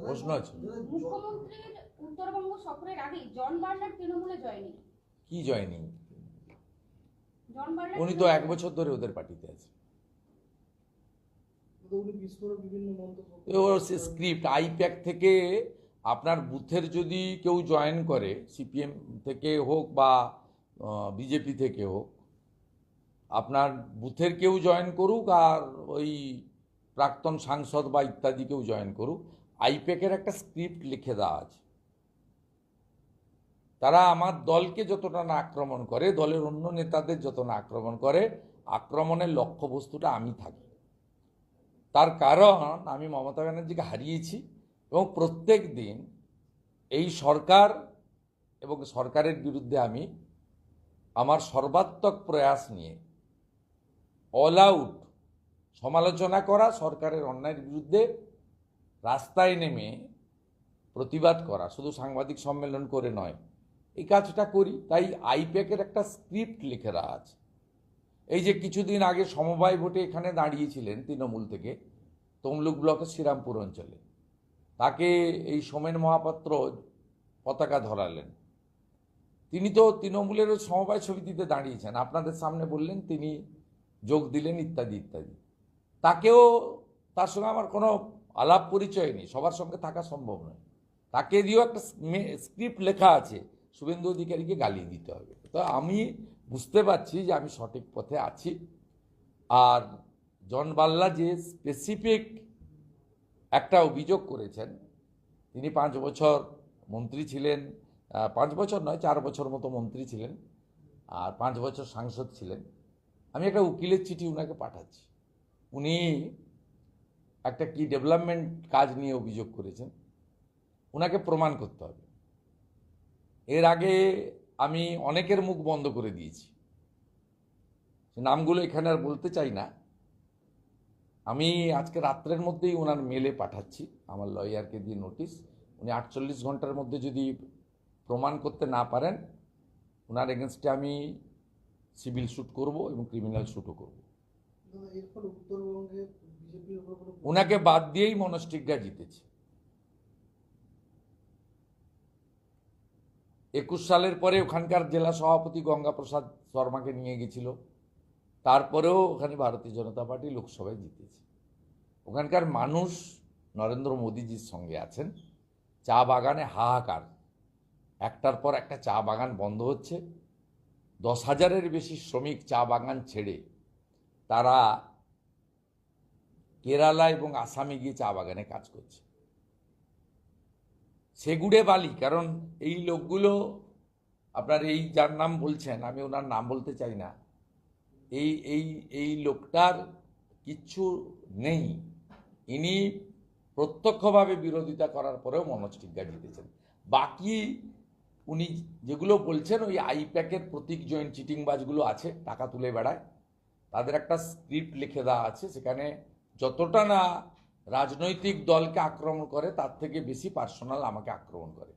প্রশ্ন আছে? মুখ্যমন্ত্রীর উত্তরবঙ্গ সফরের আগেই জন বার্নার তৃণমূলে জয়নি। কি জয়নিং? জন বার্নার উনি তো এক বছর ধরে ওদের পার্টিতে আছে। স্ক্রিপ্ট আইপ্যাক থেকে আপনার বুথের যদি কেউ জয়েন করে সিপিএম থেকে হোক বা বিজেপি থেকে হোক আপনার বুথের কেউ জয়েন করুক আর ওই প্রাক্তন সাংসদ বা ইত্যাদি কেউ জয়েন করুক আইপ্যাকের একটা স্ক্রিপ্ট লিখে দেওয়া আছে। তারা আমার দলকে যতটা না আক্রমণ করে, দলের অন্য নেতাদের যত না আক্রমণ করে, আক্রমণের লক্ষ্যবস্তুটা আমি থাকি। তার কারণ আমি মমতা ব্যানার্জিকে হারিয়েছি এবং প্রত্যেক দিন এই সরকার এবং সরকারের বিরুদ্ধে আমি আমার সর্বাত্মক প্রয়াস নিয়ে অল আউট সমালোচনা করা, সরকারের অন্যায়ের বিরুদ্ধে রাস্তায় নেমে প্রতিবাদ করা, শুধু সাংবাদিক সম্মেলন করে নয়, এই কাজটা করি। তাই আইপ্যাকের একটা স্ক্রিপ্ট লিখে দেওয়া আছে। এই যে কিছুদিন আগে সমবায় ভোটে এখানে দাঁড়িয়েছিলেন তৃণমূল থেকে তমলুক ব্লকের শ্রীরামপুর অঞ্চলে। তাকে এই সোমেন মহাপাত্র পতাকা ধরালেন। তিনি তো তৃণমূলের সমবায় সমিতিতে দাঁড়িয়েছেন। আপনাদের সামনে বললেন, তিনি যোগ দিলেন ইত্যাদি ইত্যাদি। তাকেও তার সঙ্গে আমার কোনো আলাপ পরিচয় নেই, সবার সঙ্গে থাকা সম্ভব নয়। তাকে দিয়েও একটা স্ক্রিপ্ট লেখা আছে, শুভেন্দু অধিকারীকে গালিয়ে দিতে হবে। তো আমি বুঝতে পারছি যে আমি সঠিক পথে আছি। আর জন বাল্লা যে স্পেসিফিক একটা অভিযোগ করেছেন, তিনি পাঁচ বছর মন্ত্রী ছিলেন পাঁচ বছর নয়, চার বছর মতো মন্ত্রী ছিলেন, আর পাঁচ বছর সাংসদ ছিলেন। আমি একটা উকিলের চিঠি উনাকে পাঠাচ্ছি। উনি একটা কি ডেভেলপমেন্ট কাজ নিয়ে অভিযোগ করেছেন। ওনাকে প্রমাণ করতে হবে। এর আগে আমি অনেকের মুখ বন্ধ করে দিয়েছি। নামগুলো এখানে আর বলতে চাই না। আমি আজকে রাত্রের মধ্যেই ওনার মেলে পাঠাচ্ছি। আমার লয়ারকে দিয়ে নোটিশ উনি আটচল্লিশ ঘণ্টার মধ্যে যদি প্রমাণ করতে না পারেন ওনার এগেনস্টে আমি সিভিল শ্যুট করব এবং ক্রিমিনাল শ্যুটও করব। ওনাকে বাদ দিয়েই মনস্টিকরা জিতেছে। একুশ সালের পরে ওখানকার জেলা সভাপতি গঙ্গাপ্রসাদ শর্মাকে নিয়ে গেছিল। তারপরেও ওখানে ভারতীয় জনতা পার্টি লোকসভায় জিতেছে। ওখানকার মানুষ নরেন্দ্র মোদীজির সঙ্গে আছেন। চা বাগানে হাহাকার। একটার পর একটা চা বাগান বন্ধ হচ্ছে। দশ হাজারের বেশি শ্রমিক চা বাগান ছেড়ে তারা কেরালা এবং আসামে গিয়ে চা বাগানে কাজ করছে। সেগুড়ে বালি, কারণ এই লোকগুলো, আপনার এই যার নাম বলছেন, আমি ওনার নাম বলতে চাই না, এই এই এই লোকটার কিচ্ছু নেই। ইনি প্রত্যক্ষভাবে বিরোধিতা করার পরেও মনোজটিজ্ঞা জিতেছেন। বাকি উনি যেগুলো বলছেন, ওই আইপ্যাকের প্রতীক জয়েন্ট চিটিংবাজগুলো আছে, টাকা তুলে বেড়ায়। তাদের একটা স্ক্রিপ্ট লিখে দেওয়া আছে, সেখানে যতটা না রাজনৈতিক দলকে আক্রমণ করে, তার থেকে বেশি পার্সোনাল আমাকে আক্রমণ করে।